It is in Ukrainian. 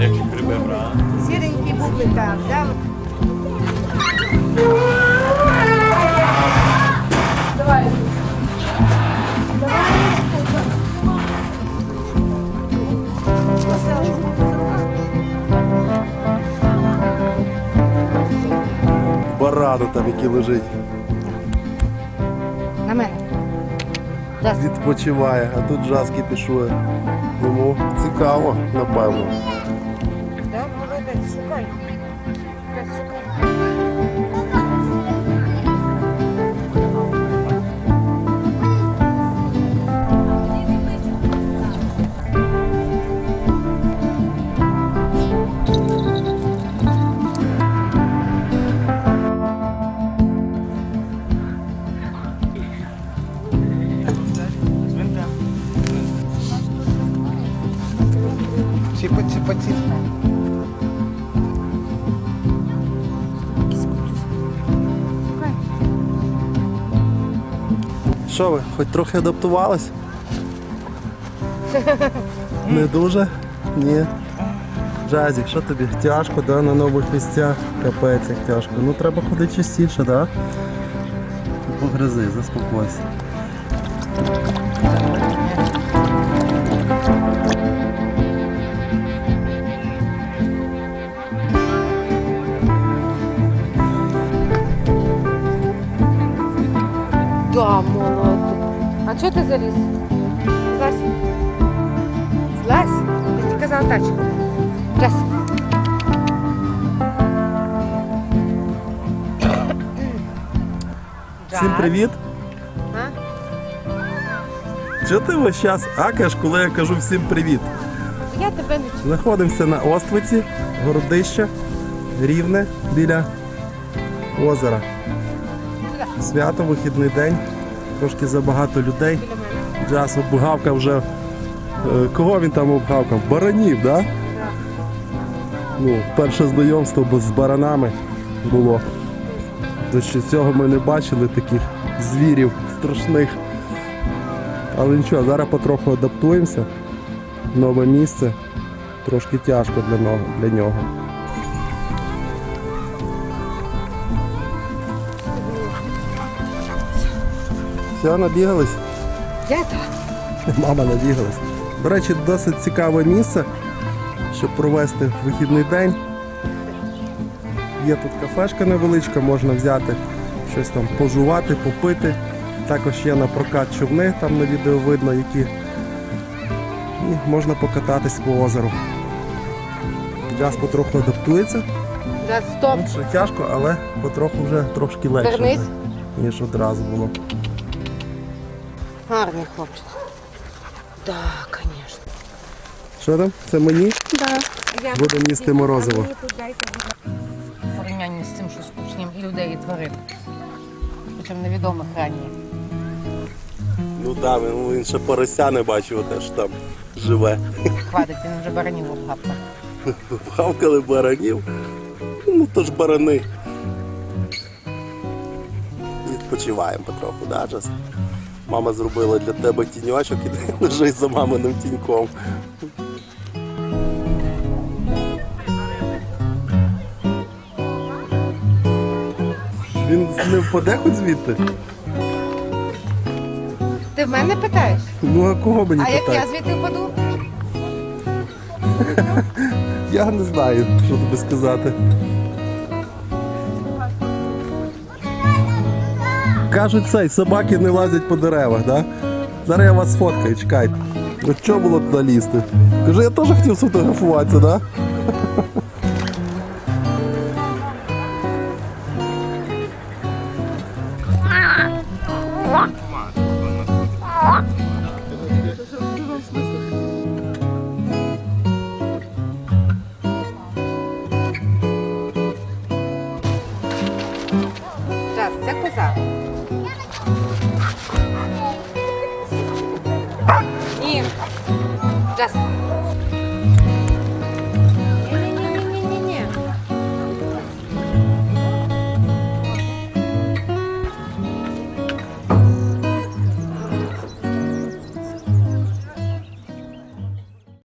Як гриби, правда? Сіренький бублик, так, взяли. Давай. Барану там, який лежить. На мене. Відпочиває, а тут жаски пішує. Йому цікаво, напевно. Да, молодець, шукай. Шукай. Ціпа. Що ви, хоч трохи адаптувались? Не дуже? Ні. Джазі, що тобі? Тяжко, да, на нових місцях? Капець, як тяжко. Ну треба ходити частіше, да? Погризи, заспокойся. Чого ти заліз? Злазь. Злазь. Я тебе казала тачку. Раз. Всім привіт! Чого ти весь час акаєш, коли я кажу всім привіт? Я тебе не чую. Знаходимося на Оствиці, городище, рівне біля озера. Свято, вихідний день, трошки забагато людей. Джаз обгавкав вже. е, Кого він там обгавкав? Баранів, так? Да? Ну, перше знайомство з баранами було. До цього ми не бачили таких звірів страшних. Але нічого, зараз потроху адаптуємося. Нове місце. Трошки тяжко для нього. Все, набігались? Я так. Мама набігалась. До речі, досить цікаве місце, щоб провести вихідний день. Є тут кафешка невеличка, можна взяти щось там пожувати, попити. Також є на прокат човни, там на відео видно, які. І можна покататись по озеру. Час потроху адаптується. Да, стоп. Ще тяжко, але потроху вже трошки легше, Вернись. ніж одразу було. Гарний хлопчик. Да, звісно. Що там? Це мені? Я... Будемо їсти морозиво. В порівнянні з цим, що з кучням і людей, і тварин. Причому невідомих ранее. Ну так, да, він, він ще порося не бачив, теж там живе. Хватить, він вже баранів обгадка. Гавкали баранів. Ну то ж барани. Відпочиваємо потроху, да, Джас? Мама зробила для тебе тіньочок і ти лежиш за маминим тіньком. Він не впаде хоч звідти? Ти в мене питаєш? Ну а кого мені А як питати? я звідти впаду? Я не знаю, що тобі сказати. Кажуть, цей, собаки не лазять по деревах, да? Зараз я вас сфоткаю, чекайте. Ну що було туди лізти? Кажу, я теж хотів сфотографуватися, да? Ні. Раз.